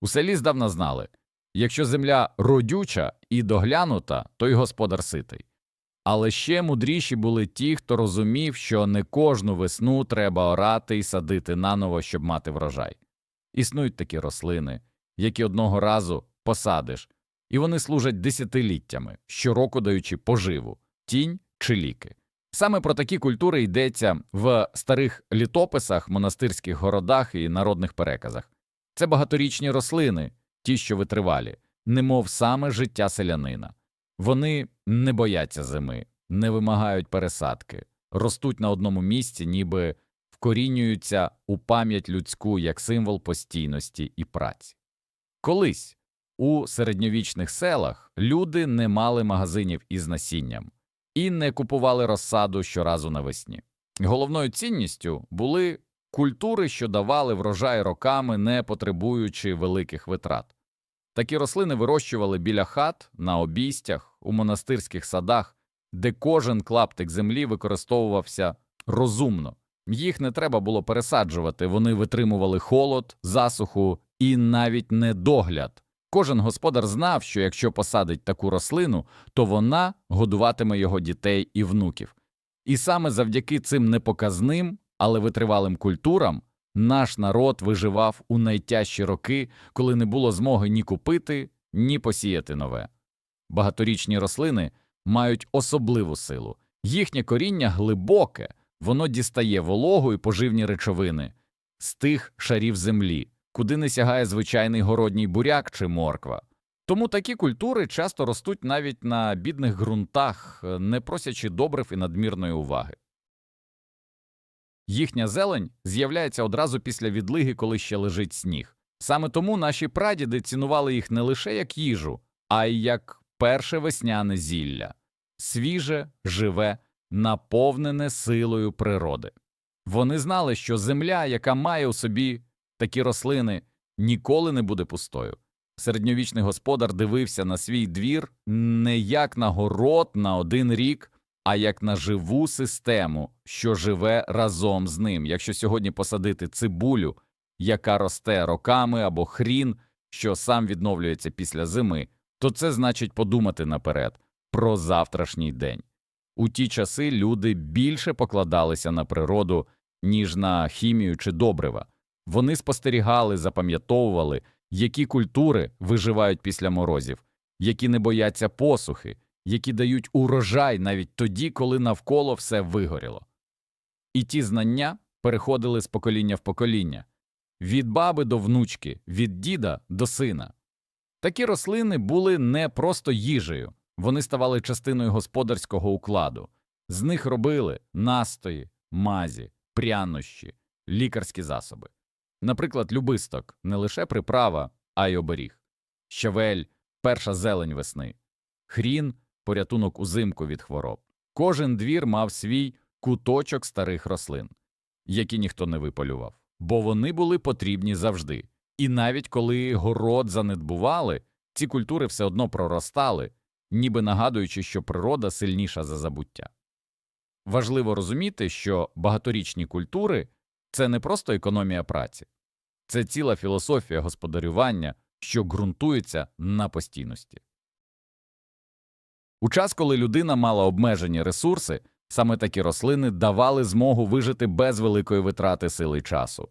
У селі здавна знали якщо земля родюча і доглянута, то й господар ситий. Але ще мудріші були ті, хто розумів, що не кожну весну треба орати і садити наново, щоб мати врожай. Існують такі рослини, які одного разу посадиш, і вони служать десятиліттями, щороку даючи поживу, тінь чи ліки. Саме про такі культури йдеться в старих літописах, монастирських городах і народних переказах. Це багаторічні рослини, ті, що витривалі, немов саме життя селянина. Вони не бояться зими, не вимагають пересадки, ростуть на одному місці, ніби вкорінюються у пам'ять людську як символ постійності і праці. Колись у середньовічних селах люди не мали магазинів із насінням і не купували розсаду щоразу навесні. Головною цінністю були культури, що давали врожай роками, не потребуючи великих витрат. Такі рослини вирощували біля хат, на обійстях, у монастирських садах, де кожен клаптик землі використовувався розумно. Їх не треба було пересаджувати, вони витримували холод, засуху і навіть недогляд. Кожен господар знав, що якщо посадить таку рослину, то вона годуватиме його дітей і внуків. І саме завдяки цим непоказним, але витривалим культурам наш народ виживав у найтяжчі роки, коли не було змоги ні купити, ні посіяти нове. Багаторічні рослини мають особливу силу. Їхнє коріння глибоке, воно дістає вологу і поживні речовини з тих шарів землі, куди не сягає звичайний городній буряк чи морква. Тому такі культури часто ростуть навіть на бідних ґрунтах, не просячи добрив і надмірної уваги. Їхня зелень з'являється одразу після відлиги, коли ще лежить сніг. Саме тому наші прадіди цінували їх не лише як їжу, а й як перше весняне зілля свіже, живе, наповнене силою природи. Вони знали, що земля, яка має у собі такі рослини, ніколи не буде пустою. Середньовічний господар дивився на свій двір не як на город на один рік, а як на живу систему, що живе разом з ним. Якщо сьогодні посадити цибулю, яка росте роками, або хрін, що сам відновлюється після зими, то це значить подумати наперед про завтрашній день. У ті часи люди більше покладалися на природу, ніж на хімію чи добрива. Вони спостерігали, запам'ятовували, які культури виживають після морозів, які не бояться посухи, які дають урожай навіть тоді, коли навколо все вигоріло. І ті знання переходили з покоління в покоління від баби до внучки, від діда до сина. Такі рослини були не просто їжею, вони ставали частиною господарського укладу. З них робили настої, мазі, прянощі, лікарські засоби. Наприклад, любисток не лише приправа, а й оберіг, щавель, перша зелень весни, хрін, порятунок узимку від хвороб. Кожен двір мав свій куточок старих рослин, які ніхто не виполював, бо вони були потрібні завжди. І навіть коли город занедбували, ці культури все одно проростали, ніби нагадуючи, що природа сильніша за забуття. Важливо розуміти, що багаторічні культури це не просто економія праці, це ціла філософія господарювання, що ґрунтується на постійності. У час, коли людина мала обмежені ресурси, саме такі рослини давали змогу вижити без великої витрати сили часу.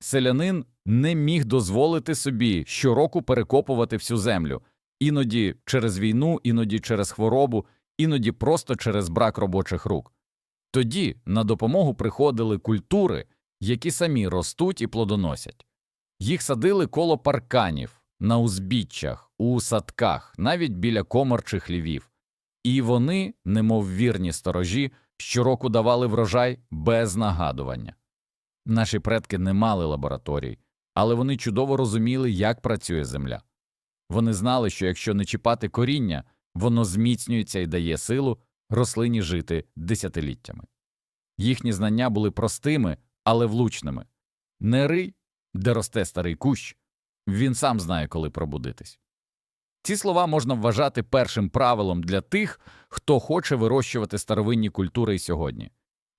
Селянин не міг дозволити собі щороку перекопувати всю землю, іноді через війну, іноді через хворобу, іноді просто через брак робочих рук. Тоді на допомогу приходили культури, які самі ростуть і плодоносять. Їх садили коло парканів, на узбіччях, у садках, навіть біля комор чи хлівів. І вони, немов вірні сторожі, щороку давали врожай без нагадування. Наші предки не мали лабораторій, але вони чудово розуміли, як працює земля. Вони знали, що якщо не чіпати коріння, воно зміцнюється і дає силу рослині жити десятиліттями. Їхні знання були простими, але влучними. Не рий, де росте старий кущ, він сам знає, коли пробудитись. Ці слова можна вважати першим правилом для тих, хто хоче вирощувати старовинні культури і сьогодні.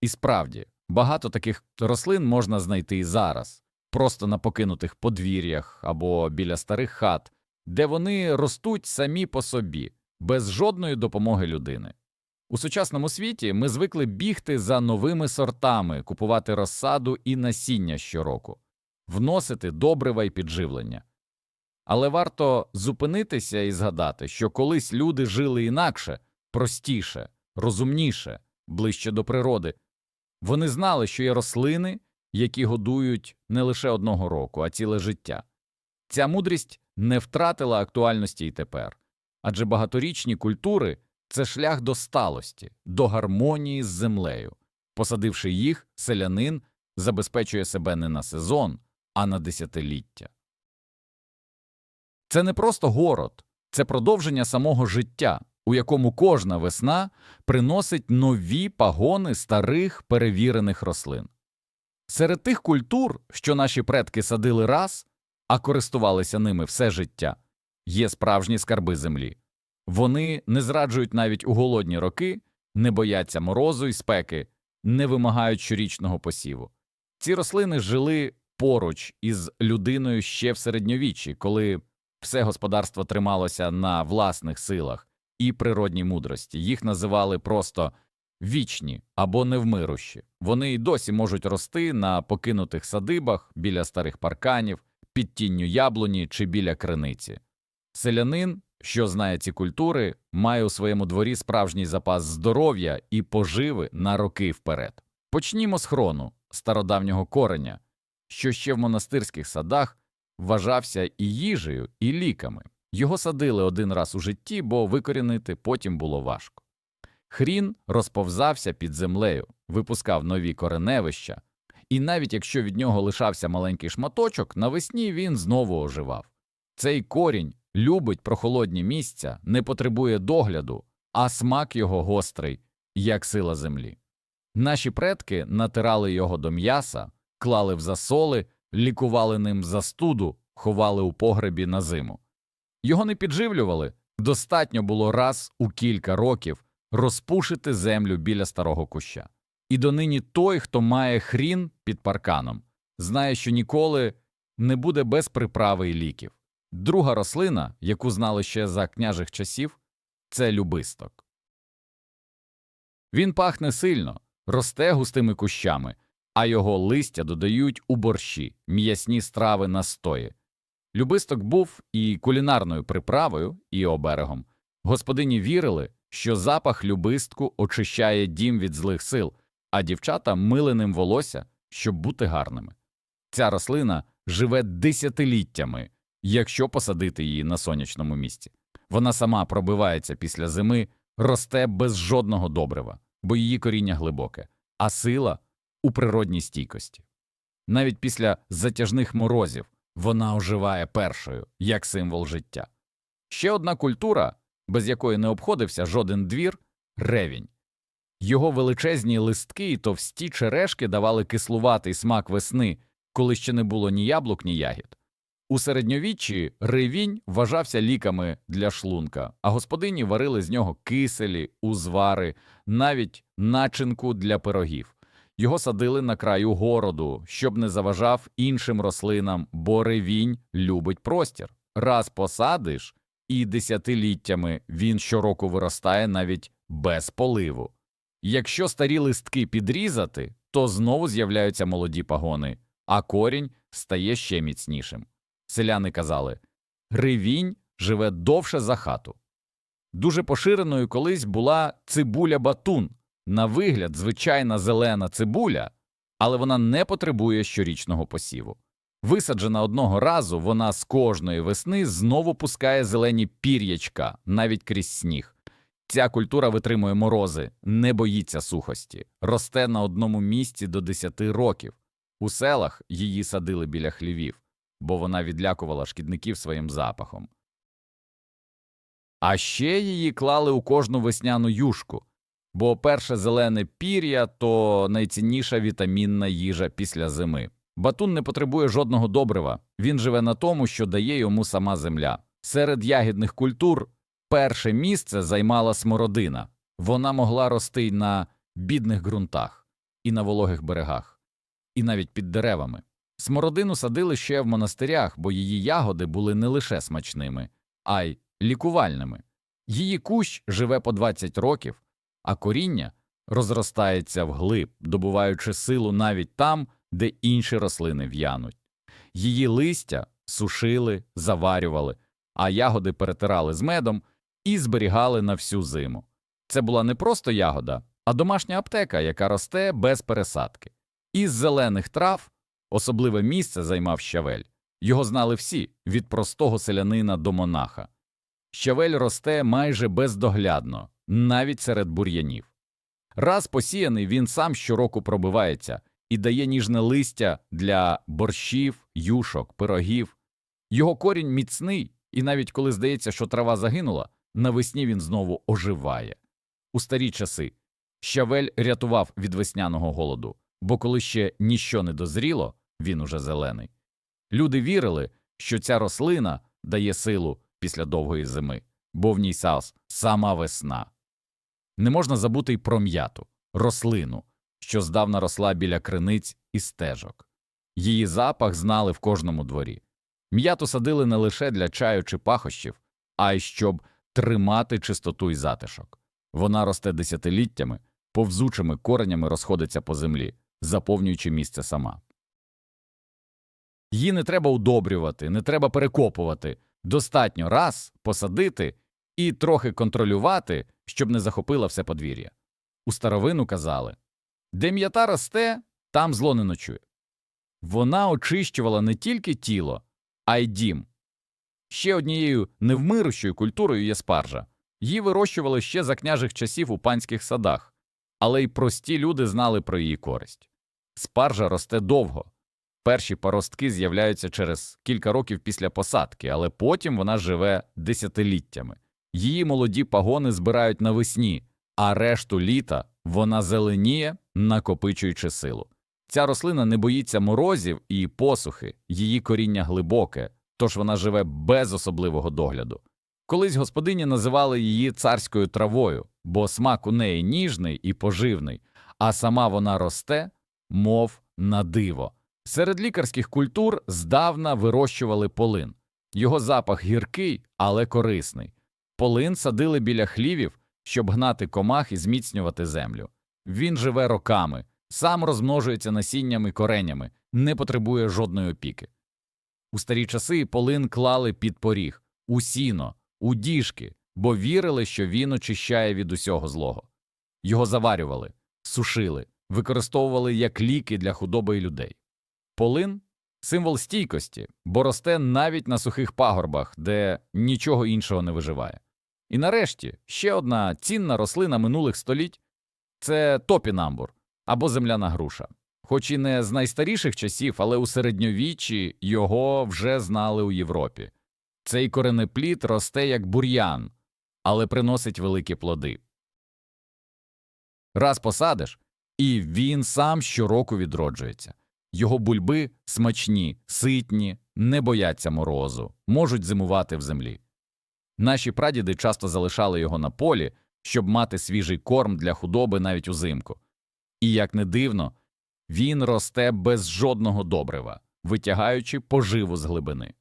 І справді, багато таких рослин можна знайти і зараз просто на покинутих подвір'ях або біля старих хат, де вони ростуть самі по собі, без жодної допомоги людини. У сучасному світі ми звикли бігти за новими сортами, купувати розсаду і насіння щороку, вносити добрива й підживлення. Але варто зупинитися і згадати, що колись люди жили інакше, простіше, розумніше, ближче до природи. Вони знали, що є рослини, які годують не лише одного року, а ціле життя. Ця мудрість не втратила актуальності й тепер, адже багаторічні культури це шлях до сталості, до гармонії з землею. Посадивши їх, селянин забезпечує себе не на сезон, а на десятиліття. Це не просто город, це продовження самого життя, у якому кожна весна приносить нові пагони старих перевірених рослин. Серед тих культур, що наші предки садили раз, а користувалися ними все життя, є справжні скарби землі. Вони не зраджують навіть у голодні роки, не бояться морозу і спеки, не вимагають щорічного посіву. Ці рослини жили поруч із людиною ще в середньовіччі, коли все господарство трималося на власних силах і природній мудрості. Їх називали просто вічні або невмирущі. Вони й досі можуть рости на покинутих садибах, біля старих парканів, під тінню яблуні чи біля криниці. Селянин, що знає ці культури, має у своєму дворі справжній запас здоров'я і поживи на роки вперед. Почнімо з хрону, стародавнього кореня, що ще в монастирських садах вважався і їжею, і ліками. Його садили один раз у житті, бо викорінити потім було важко. Хрін розповзався під землею, випускав нові кореневища, і навіть якщо від нього лишався маленький шматочок, навесні він знову оживав. Цей корінь любить прохолодні місця, не потребує догляду, а смак його гострий, як сила землі. Наші предки натирали його до м'яса, клали в засоли, лікували ним застуду, ховали у погребі на зиму. Його не підживлювали, достатньо було раз у кілька років розпушити землю біля старого куща. І донині той, хто має хрін під парканом, знає, що ніколи не буде без приправи і ліків. Друга рослина, яку знали ще за княжих часів, це любисток. Він пахне сильно, росте густими кущами, а його листя додають у борщі, м'ясні страви настої. Любисток був і кулінарною приправою, і оберегом. Господині вірили, що запах любистку очищає дім від злих сил, а дівчата мили ним волосся, щоб бути гарними. Ця рослина живе десятиліттями, якщо посадити її на сонячному місці. Вона сама пробивається після зими, росте без жодного добрива, бо її коріння глибоке, а сила у природній стійкості. Навіть після затяжних морозів вона оживає першою, як символ життя. Ще одна культура, без якої не обходився жоден двір ревінь. Його величезні листки і товсті черешки давали кислуватий смак весни, коли ще не було ні яблук, ні ягід. У середньовіччі ревінь вважався ліками для шлунка, а господині варили з нього киселі, узвари, навіть начинку для пирогів. Його садили на краю городу, щоб не заважав іншим рослинам, бо ревінь любить простір. Раз посадиш, і десятиліттями він щороку виростає навіть без поливу. Якщо старі листки підрізати, то знову з'являються молоді пагони, а корінь стає ще міцнішим. Селяни казали Ревінь живе довше за хату. Дуже поширеною колись була цибуля батун, на вигляд звичайна зелена цибуля, але вона не потребує щорічного посіву. Висаджена одного разу, вона з кожної весни знову пускає зелені пір'ячка, навіть крізь сніг. Ця культура витримує морози, не боїться сухості, росте на одному місці до 10 років. У селах її садили біля хлівів, бо вона відлякувала шкідників своїм запахом. А ще її клали у кожну весняну юшку, бо перше зелене пір'я то найцінніша вітамінна їжа після зими. Батун не потребує жодного добрива, він живе на тому, що дає йому сама земля. Серед ягідних культур перше місце займала смородина. Вона могла рости на бідних ґрунтах, і на вологих берегах, і навіть під деревами. Смородину садили ще в монастирях, бо її ягоди були не лише смачними, а й лікувальними. Її кущ живе по 20 років, а коріння розростається вглиб, добуваючи силу навіть там, де інші рослини в'януть. Її листя сушили, заварювали, а ягоди перетирали з медом і зберігали на всю зиму. Це була не просто ягода, а домашня аптека, яка росте без пересадки. Із зелених трав особливе місце займав щавель. Його знали всі від простого селянина до монаха. Щавель росте майже бездоглядно, навіть серед бур'янів. Раз посіяний, він сам щороку пробивається і дає ніжне листя для борщів, юшок, пирогів. Його корінь міцний, і навіть коли здається, що трава загинула, навесні він знову оживає. У старі часи щавель рятував від весняного голоду, бо коли ще ніщо не дозріло, він уже зелений. Люди вірили, що ця рослина дає силу після довгої зими, бо в ній сас сама весна. Не можна забути й про м'яту, рослину, що здавна росла біля криниць і стежок. Її запах знали в кожному дворі. М'яту садили не лише для чаю чи пахощів, а й щоб тримати чистоту й затишок. Вона росте десятиліттями, повзучими коренями розходиться по землі, заповнюючи місце сама. Її не треба удобрювати, не треба перекопувати. Достатньо раз посадити і трохи контролювати, щоб не захопила все подвір'я. У старовину казали де м'ята росте, там зло не ночує. Вона очищувала не тільки тіло, а й дім. Ще однією невмирущою культурою є спаржа. Її вирощували ще за княжих часів у панських садах, але й прості люди знали про її користь. Спаржа росте довго. Перші паростки з'являються через кілька років після посадки, але потім вона живе десятиліттями. Її молоді пагони збирають навесні, а решту літа вона зеленіє, накопичуючи силу. Ця рослина не боїться морозів і посухи, її коріння глибоке, тож вона живе без особливого догляду. Колись господині називали її царською травою, бо смак у неї ніжний і поживний, а сама вона росте, мов на диво. Серед лікарських культур здавна вирощували полин. Його запах гіркий, але корисний. Полин садили біля хлівів, щоб гнати комах і зміцнювати землю. Він живе роками, сам розмножується насіннями і коренями, не потребує жодної опіки. У старі часи полин клали під поріг, у сіно, у діжки, бо вірили, що він очищає від усього злого. Його заварювали, сушили, використовували як ліки для худоби людей. Полин символ стійкості, бо росте навіть на сухих пагорбах, де нічого іншого не виживає. І нарешті ще одна цінна рослина минулих століть це топінамбур або земляна груша. Хоч і не з найстаріших часів, але у середньовіччі його вже знали у Європі. Цей коренеплід росте як бур'ян, але приносить великі плоди. Раз посадиш, і він сам щороку відроджується. Його бульби смачні, ситні, не бояться морозу, можуть зимувати в землі. Наші прадіди часто залишали його на полі, щоб мати свіжий корм для худоби навіть узимку. І, як не дивно, він росте без жодного добрива, витягаючи поживу з глибини.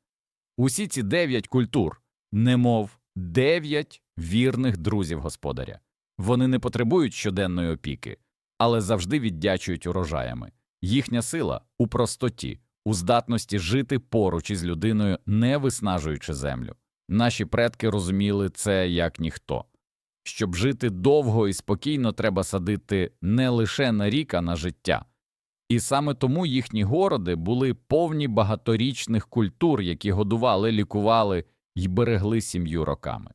Усі ці дев'ять культур, немов дев'ять вірних друзів господаря. Вони не потребують щоденної опіки, але завжди віддячують урожаями. Їхня сила у простоті, у здатності жити поруч із людиною, не виснажуючи землю. Наші предки розуміли це як ніхто. Щоб жити довго і спокійно, треба садити не лише на рік, а на життя. І саме тому їхні городи були повні багаторічних культур, які годували, лікували й берегли сім'ю роками.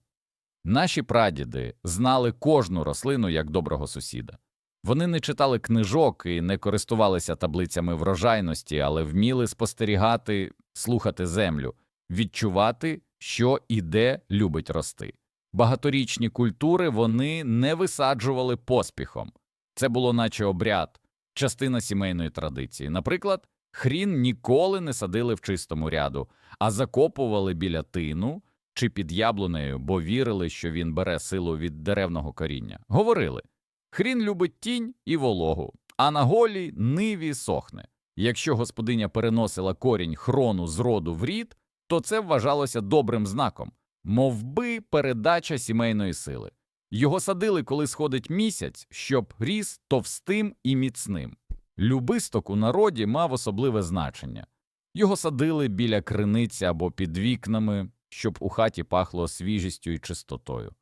Наші прадіди знали кожну рослину як доброго сусіда. Вони не читали книжок і не користувалися таблицями врожайності, але вміли спостерігати, слухати землю, відчувати, що і де любить рости. Багаторічні культури вони не висаджували поспіхом. Це було наче обряд, частина сімейної традиції. Наприклад, хрін ніколи не садили в чистому ряду, а закопували біля тину чи під яблунею, бо вірили, що він бере силу від деревного коріння. Говорили хрін любить тінь і вологу, а на голій ниві сохне. Якщо господиня переносила корінь хрону з роду в рід, то це вважалося добрим знаком, мовби передача сімейної сили. Його садили, коли сходить місяць, щоб ріс товстим і міцним. Любисток у народі мав особливе значення. Його садили біля криниці або під вікнами, щоб у хаті пахло свіжістю і чистотою.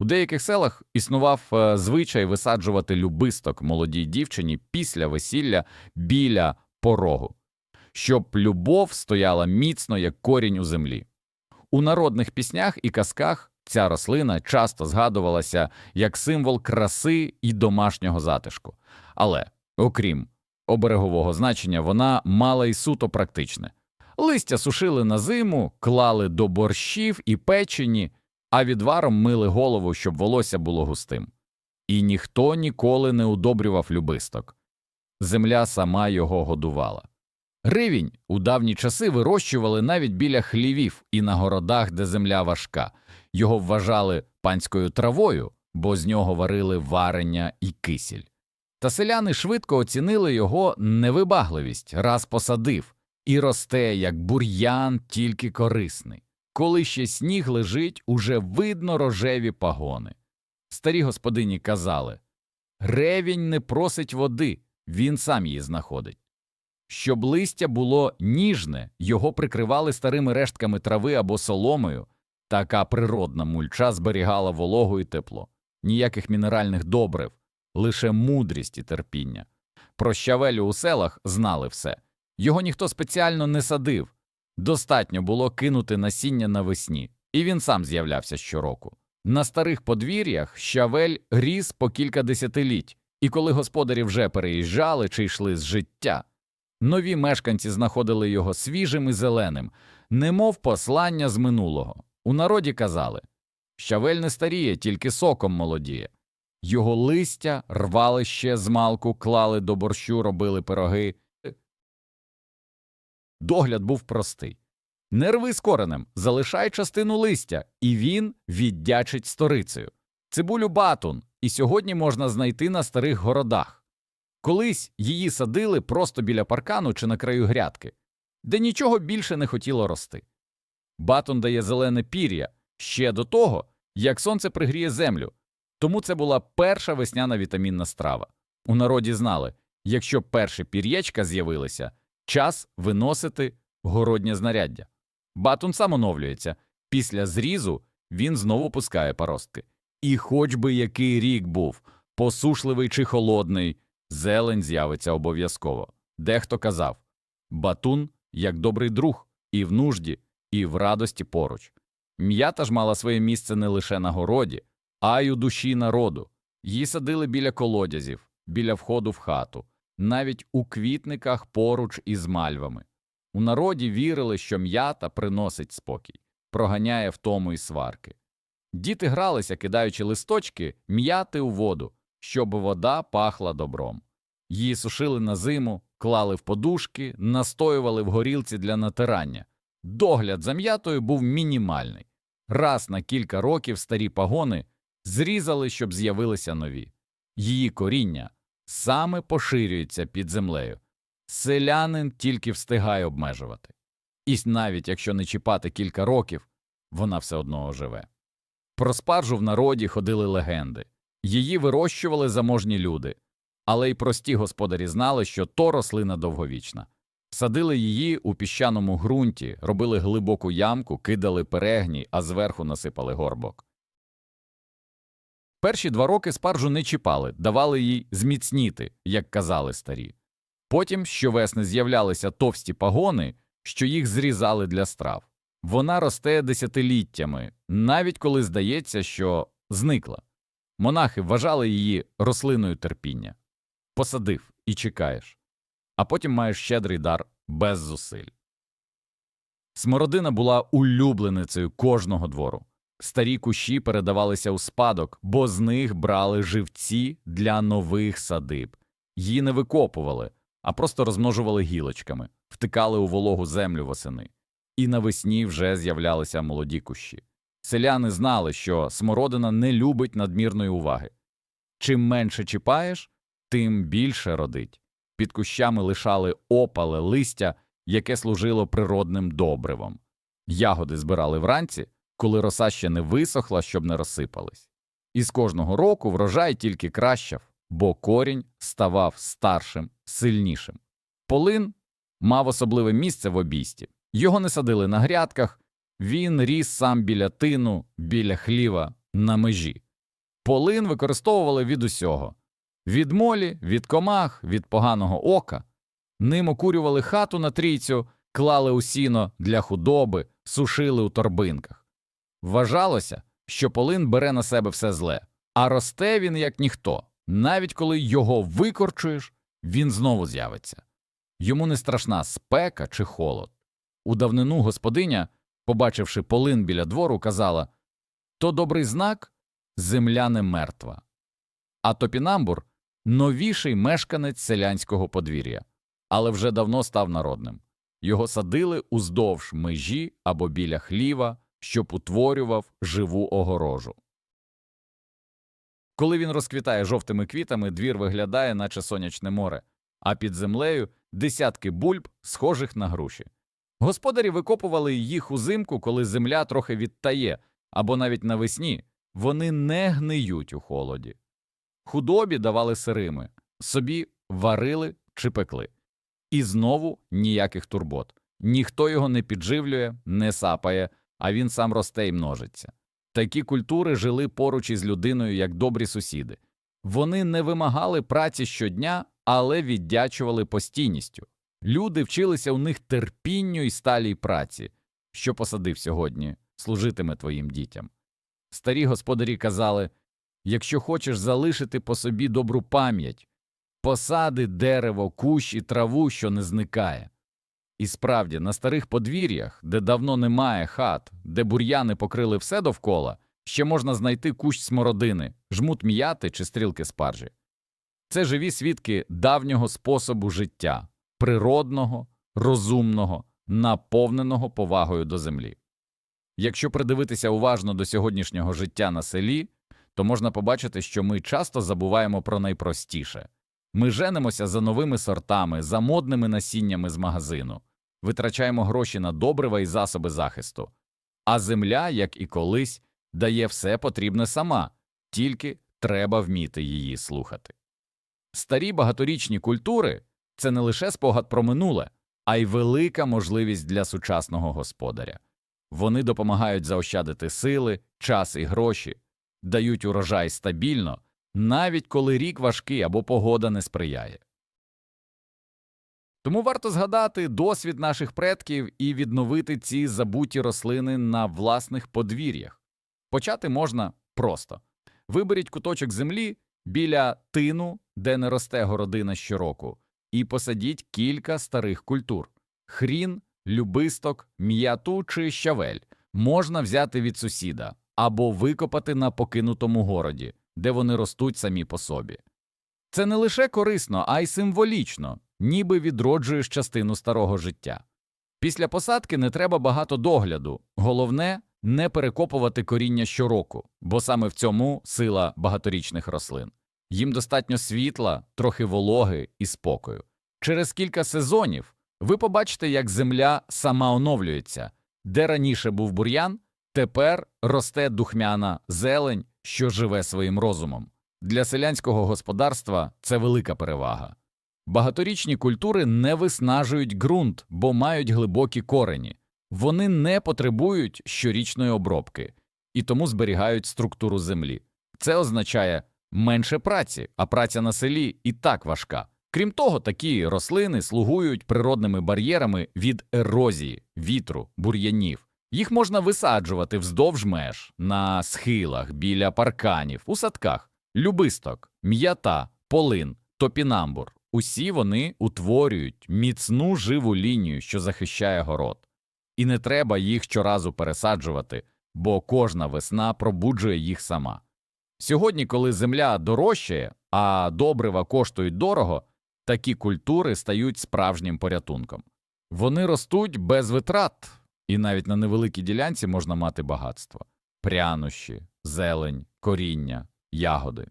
У деяких селах існував е, звичай висаджувати любисток молодій дівчині після весілля біля порогу, щоб любов стояла міцно, як корінь у землі. У народних піснях і казках ця рослина часто згадувалася як символ краси і домашнього затишку. Але, окрім оберегового значення, вона мала й суто практичне. Листя сушили на зиму, клали до борщів і печені, а відваром мили голову, щоб волосся було густим. І ніхто ніколи не удобрював любисток. Земля сама його годувала. Ривінь у давні часи вирощували навіть біля хлівів і на городах, де земля важка. Його вважали панською травою, бо з нього варили варення і кисіль. Та селяни швидко оцінили його невибагливість, раз посадив, і росте, як бур'ян, тільки корисний. Коли ще сніг лежить, уже видно рожеві пагони. Старі господині казали Ревінь не просить води, він сам її знаходить. Щоб листя було ніжне, його прикривали старими рештками трави або соломою, така природна мульча зберігала вологу і тепло, ніяких мінеральних добрив, лише мудрість і терпіння. Про щавелю у селах знали все. Його ніхто спеціально не садив. Достатньо було кинути насіння навесні, і він сам з'являвся щороку. На старих подвір'ях щавель ріс по кілька десятиліть, і коли господарі вже переїжджали чи йшли з життя, нові мешканці знаходили його свіжим і зеленим, немов послання з минулого. У народі казали щавель не старіє, тільки соком молодіє. Його листя рвали ще з малку, клали до борщу, робили пироги. Догляд був простий. Не рви з коренем, залишай частину листя, і він віддячить сторицею. Цибулю батун і сьогодні можна знайти на старих городах. Колись її садили просто біля паркану чи на краю грядки, де нічого більше не хотіло рости. Батун дає зелене пір'я ще до того, як сонце пригріє землю, тому це була перша весняна вітамінна страва. У народі знали, якщо перші пір'ячка з'явилися, час виносити городнє знаряддя. Батун сам оновлюється. Після зрізу він знову пускає паростки. І хоч би який рік був, посушливий чи холодний, зелень з'явиться обов'язково. Дехто казав Батун як добрий друг, і в нужді, і в радості поруч. М'ята ж мала своє місце не лише на городі, а й у душі народу. Її садили біля колодязів, біля входу в хату, навіть у квітниках поруч із мальвами. У народі вірили, що м'ята приносить спокій, проганяє втому і сварки. Діти гралися, кидаючи листочки, м'яти у воду, щоб вода пахла добром. Її сушили на зиму, клали в подушки, настоювали в горілці для натирання. Догляд за м'ятою був мінімальний. Раз на кілька років старі пагони зрізали, щоб з'явилися нові. Її коріння саме поширюється під землею. Селянин тільки встигає обмежувати. І навіть якщо не чіпати кілька років, вона все одно оживе. Про спаржу в народі ходили легенди її вирощували заможні люди, але й прості господарі знали, що то рослина довговічна. Садили її у піщаному ґрунті, робили глибоку ямку, кидали перегні, а зверху насипали горбок. Перші два роки спаржу не чіпали, давали їй зміцніти, як казали старі. Потім щовесни з'являлися товсті пагони, що їх зрізали для страв. Вона росте десятиліттями, навіть коли здається, що зникла. Монахи вважали її рослиною терпіння. Посадив і чекаєш, а потім маєш щедрий дар без зусиль. Смородина була улюбленицею кожного двору. Старі кущі передавалися у спадок, бо з них брали живці для нових садиб. Її не викопували, а просто розмножували гілочками, втикали у вологу землю восени. І навесні вже з'являлися молоді кущі. Селяни знали, що смородина не любить надмірної уваги. Чим менше чіпаєш, тим більше родить. під кущами лишали опале листя, яке служило природним добривом. Ягоди збирали вранці, коли роса ще не висохла, щоб не розсипались. І з кожного року врожай тільки кращав, бо корінь ставав старшим, сильнішим. Полин мав особливе місце в обійсті. Його не садили на грядках, він ріс сам біля тину, біля хліва, на межі. Полин використовували від усього від молі, від комах, від поганого ока. Ним окурювали хату на трійцю, клали у сіно для худоби, сушили у торбинках. Вважалося, що полин бере на себе все зле, а росте він як ніхто. Навіть коли його викорчуєш, він знову з'явиться. Йому не страшна спека чи холод. У давнину господиня, побачивши полин біля двору, казала то добрий знак земля не мертва. А топінамбур новіший мешканець селянського подвір'я, але вже давно став народним. Його садили уздовж межі або біля хліва, щоб утворював живу огорожу. Коли він розквітає жовтими квітами, двір виглядає, наче сонячне море, а під землею десятки бульб, схожих на груші. Господарі викопували їх узимку, коли земля трохи відтає, або навіть навесні вони не гниють у холоді. Худобі давали сирими, собі варили чи пекли. І знову ніяких турбот. Ніхто його не підживлює, не сапає, а він сам росте й множиться. Такі культури жили поруч із людиною як добрі сусіди. Вони не вимагали праці щодня, але віддячували постійністю. Люди вчилися у них терпінню і сталій праці, що посадив сьогодні, служитиме твоїм дітям. Старі господарі казали якщо хочеш залишити по собі добру пам'ять, посади дерево, кущ і траву, що не зникає. І справді, на старих подвір'ях, де давно немає хат, де бур'яни покрили все довкола, ще можна знайти кущ смородини, жмут м'яти чи стрілки спаржі. Це живі свідки давнього способу життя, природного, розумного, наповненого повагою до землі. Якщо придивитися уважно до сьогоднішнього життя на селі, то можна побачити, що ми часто забуваємо про найпростіше ми женимося за новими сортами, за модними насіннями з магазину, витрачаємо гроші на добрива і засоби захисту, а земля, як і колись, дає все потрібне сама, тільки треба вміти її слухати. Старі багаторічні культури це не лише спогад про минуле, а й велика можливість для сучасного господаря. Вони допомагають заощадити сили, час і гроші, дають урожай стабільно, навіть коли рік важкий або погода не сприяє. Тому варто згадати досвід наших предків і відновити ці забуті рослини на власних подвір'ях. Почати можна просто виберіть куточок землі біля тину, де не росте городина щороку, і посадіть кілька старих культур хрін, любисток, м'яту чи щавель можна взяти від сусіда або викопати на покинутому городі, де вони ростуть самі по собі. Це не лише корисно, а й символічно, ніби відроджуєш частину старого життя. Після посадки не треба багато догляду, головне не перекопувати коріння щороку, бо саме в цьому сила багаторічних рослин. Їм достатньо світла, трохи вологи і спокою. Через кілька сезонів ви побачите, як земля сама оновлюється, де раніше був бур'ян, тепер росте духмяна зелень, що живе своїм розумом. Для селянського господарства це велика перевага. Багаторічні культури не виснажують ґрунт, бо мають глибокі корені, вони не потребують щорічної обробки і тому зберігають структуру землі. Це означає менше праці, а праця на селі і так важка. Крім того, такі рослини слугують природними бар'єрами від ерозії, вітру, бур'янів. Їх можна висаджувати вздовж меж, на схилах, біля парканів, у садках, любисток, м'ята, полин, топінамбур. Усі вони утворюють міцну живу лінію, що захищає город. І не треба їх щоразу пересаджувати, бо кожна весна пробуджує їх сама. Сьогодні, коли земля дорожчає, а добрива коштують дорого, такі культури стають справжнім порятунком. Вони ростуть без витрат, і навіть на невеликій ділянці можна мати багатство прянощі, зелень, коріння, ягоди.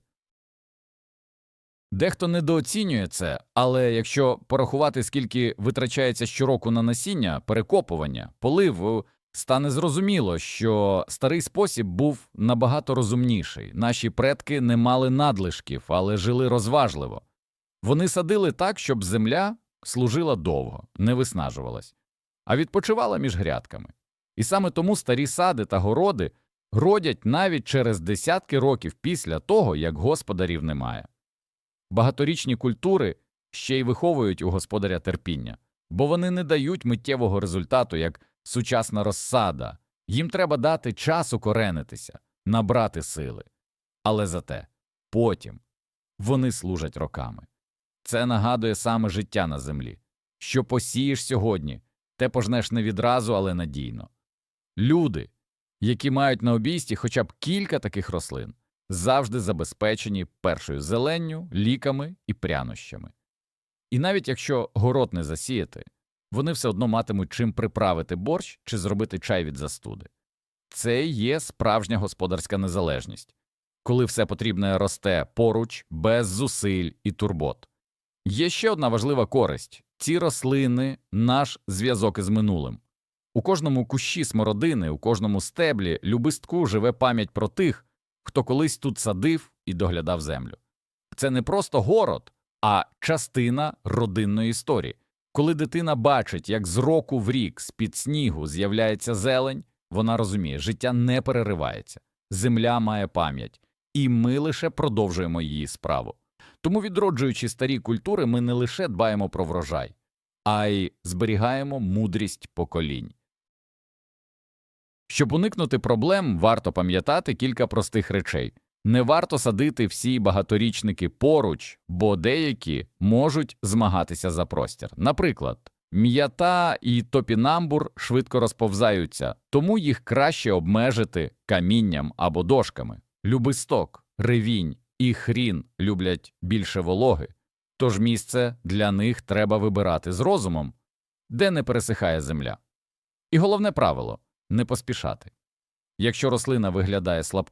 Дехто недооцінює це, але якщо порахувати, скільки витрачається щороку на насіння, перекопування, полив, стане зрозуміло, що старий спосіб був набагато розумніший. Наші предки не мали надлишків, але жили розважливо. Вони садили так, щоб земля служила довго, не виснажувалась, а відпочивала між грядками. І саме тому старі сади та городи родять навіть через десятки років після того, як господарів немає. Багаторічні культури ще й виховують у господаря терпіння, бо вони не дають миттєвого результату, як сучасна розсада. Їм треба дати час укоренитися, набрати сили. Але зате потім вони служать роками. Це нагадує саме життя на землі. Що посієш сьогодні, те пожнеш не відразу, але надійно. Люди, які мають на обійсті хоча б кілька таких рослин, завжди забезпечені першою зеленню, ліками і прянощами. І навіть якщо город не засіяти, вони все одно матимуть чим приправити борщ чи зробити чай від застуди. Це є справжня господарська незалежність, коли все потрібне росте поруч, без зусиль і турбот. Є ще одна важлива користь ці рослини наш зв'язок із минулим. У кожному кущі смородини, у кожному стеблі любистку живе пам'ять про тих, хто колись тут садив і доглядав землю. Це не просто город, а частина родинної історії. Коли дитина бачить, як з року в рік з під снігу з'являється зелень, вона розуміє, життя не переривається, земля має пам'ять, і ми лише продовжуємо її справу. Тому, відроджуючи старі культури, ми не лише дбаємо про врожай, а й зберігаємо мудрість поколінь. Щоб уникнути проблем, варто пам'ятати кілька простих речей. Не варто садити всі багаторічники поруч, бо деякі можуть змагатися за простір. Наприклад, м'ята і топінамбур швидко розповзаються, тому їх краще обмежити камінням або дошками. Любисток, ревінь і хрін люблять більше вологи, тож місце для них треба вибирати з розумом, де не пересихає земля. І головне правило не поспішати. Якщо рослина виглядає слабко,